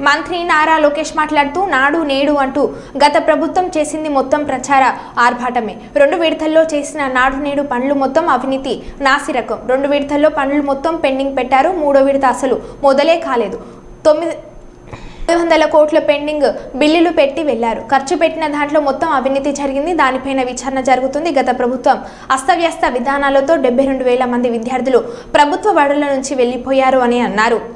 మంత్రి నారా లోకేష్ మాట్లాడుతూ నాడు నేడు అంటూ గత ప్రభుత్వం చేసింది మొత్తం ప్రచార ఆర్భాటమే. రెండు విడతల్లో చేసిన నాడు నేడు పనులు మొత్తం అవినీతి నాసిరకం. రెండు విడతల్లో పనులు మొత్తం పెండింగ్ పెట్టారు మూడో విడత అసలు మొదలే కాలేదు. తొమ్మిది తొమ్మిది వందల కోట్ల పెండింగ్ బిల్లులు పెట్టి వెళ్ళారు. ఖర్చు పెట్టిన దాంట్లో మొత్తం అవినీతి జరిగింది దానిపైన విచారణ జరుగుతుంది. గత ప్రభుత్వం అస్తవ్యస్త విధానాలతో డెబ్బై రెండు వేల మంది విద్యార్థులు ప్రభుత్వ బడుల నుంచి వెళ్ళిపోయారు అని అన్నారు.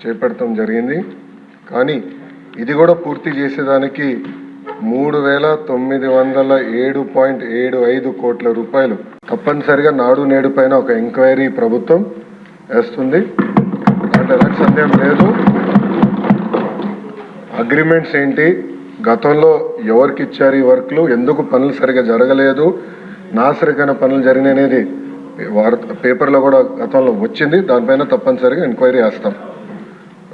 చేపట్టడం జరిగింది. కానీ ఇది కూడా పూర్తి చేసేదానికి మూడు వేల తొమ్మిది వందల ఏడు పాయింట్ ఏడు ఐదు కోట్ల రూపాయలు తప్పనిసరిగా నాడు నేడు పైన ఒక ఎంక్వైరీ ప్రభుత్వం వేస్తుంది. అంటే ఎలాంటి సందేహం లేదు. అగ్రిమెంట్స్ ఏంటి? గతంలో ఎవరికి ఇచ్చారు ఈ వర్క్లు? ఎందుకు పనులు సరిగా జరగలేదు? నాసరికైన పనులు జరిగినాయి అనేది వార్త పేపర్లో కూడా గతంలో వచ్చింది. దానిపైన తప్పనిసరిగా ఎంక్వైరీ వేస్తాం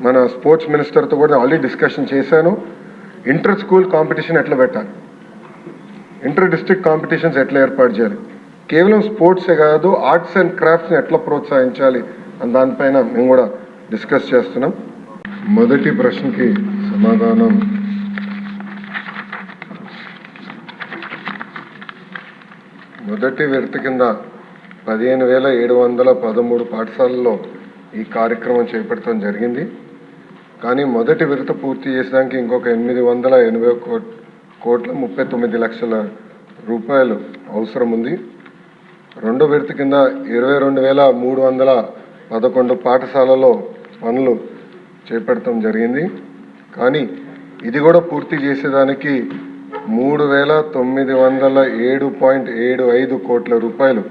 మన స్పోర్ట్స్ మినిస్టర్తో కూడా ఆల్రెడీ డిస్కషన్ చేశాను. ఇంటర్ స్కూల్ కాంపిటీషన్ ఎట్లా పెట్టాలి? ఇంటర్ డిస్ట్రిక్ట్ కాంపిటీషన్స్ ఎట్లా ఏర్పాటు చేయాలి? కేవలం స్పోర్ట్సే కాదు ఆర్ట్స్ అండ్ క్రాఫ్ట్స్ని ఎట్లా ప్రోత్సహించాలి? అని దానిపైన మేము కూడా డిస్కస్ చేస్తున్నాం. మొదటి ప్రశ్నకి సమాధానం. మొదటి విడత కింద పదిహేను వేల ఏడు వందల పదమూడు పాఠశాలల్లో ఈ కార్యక్రమం చేపట్టడం జరిగింది. కానీ మొదటి విడత పూర్తి చేసడానికి ఇంకొక ఎనిమిది వందల ఎనభై కోట్ కోట్ల ముప్పై తొమ్మిది లక్షల రూపాయలు అవసరం ఉంది. రెండో విడత కింద ఇరవై రెండు వేల మూడు వందల పదకొండు పాఠశాలలో పనులు చేపట్టడం జరిగింది. కానీ ఇది కూడా పూర్తి చేసేదానికి మూడు వేల తొమ్మిది వందల ఏడు పాయింట్ ఏడు ఐదు కోట్ల రూపాయలు